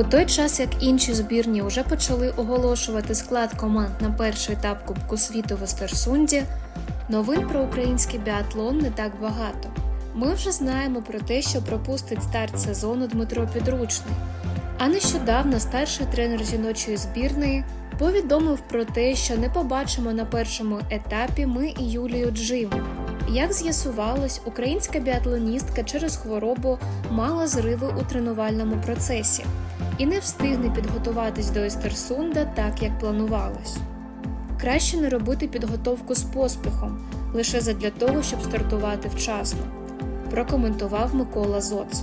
У той час, як інші збірні вже почали оголошувати склад команд на перший етап Кубку світу в Естерсунді, новин про український біатлон не так багато. Ми вже знаємо про те, що пропустить старт сезону Дмитро Підручний. А нещодавно старший тренер жіночої збірної повідомив про те, що не побачимо на першому етапі ми і Юлію Джим. Як з'ясувалось, українська біатлоністка через хворобу мала зриви у тренувальному процесі і не встигне підготуватись до Естерсунда так, як планувалось. Краще не робити підготовку з поспіхом лише задля того, щоб стартувати вчасно, прокоментував Микола Зоц.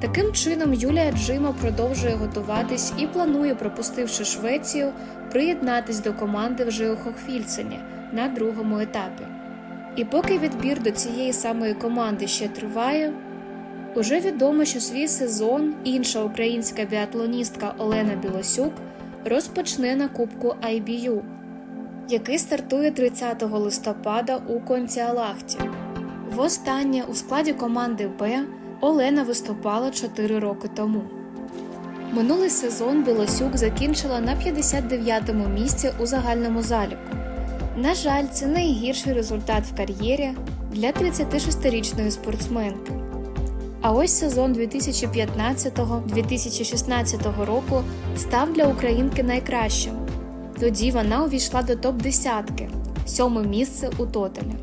Таким чином, Юлія Джима продовжує готуватись і планує, пропустивши Швецію, приєднатись до команди вже у Хохфільцені на другому етапі. І поки відбір до цієї самої команди ще триває, уже відомо, що свій сезон інша українська біатлоністка Олена Білосюк розпочне на Кубку IBU, який стартує 30 листопада у Конціалахті. Востаннє у складі команди Б Олена виступала 4 роки тому. Минулий сезон Білосюк закінчила на 59-му місці у загальному заліку. На жаль, це найгірший результат в кар'єрі для 36-річної спортсменки. А ось сезон 2015-2016 року став для українки найкращим. Тоді вона увійшла до топ-10, сьоме місце у тоталі.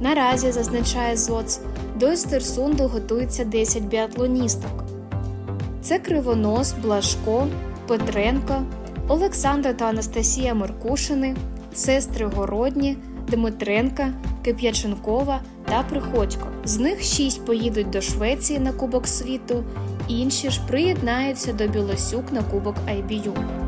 Наразі, зазначає ЗОЦ, до Естерсунду готується 10 біатлоністок. Це Кривонос, Блажко, Петренко, Олександра та Анастасія Меркушини, сестри Городні, Дмитренка, Кип'яченкова та Приходько. З них шість поїдуть до Швеції на Кубок світу, інші ж приєднаються до Білосюк на Кубок IBU.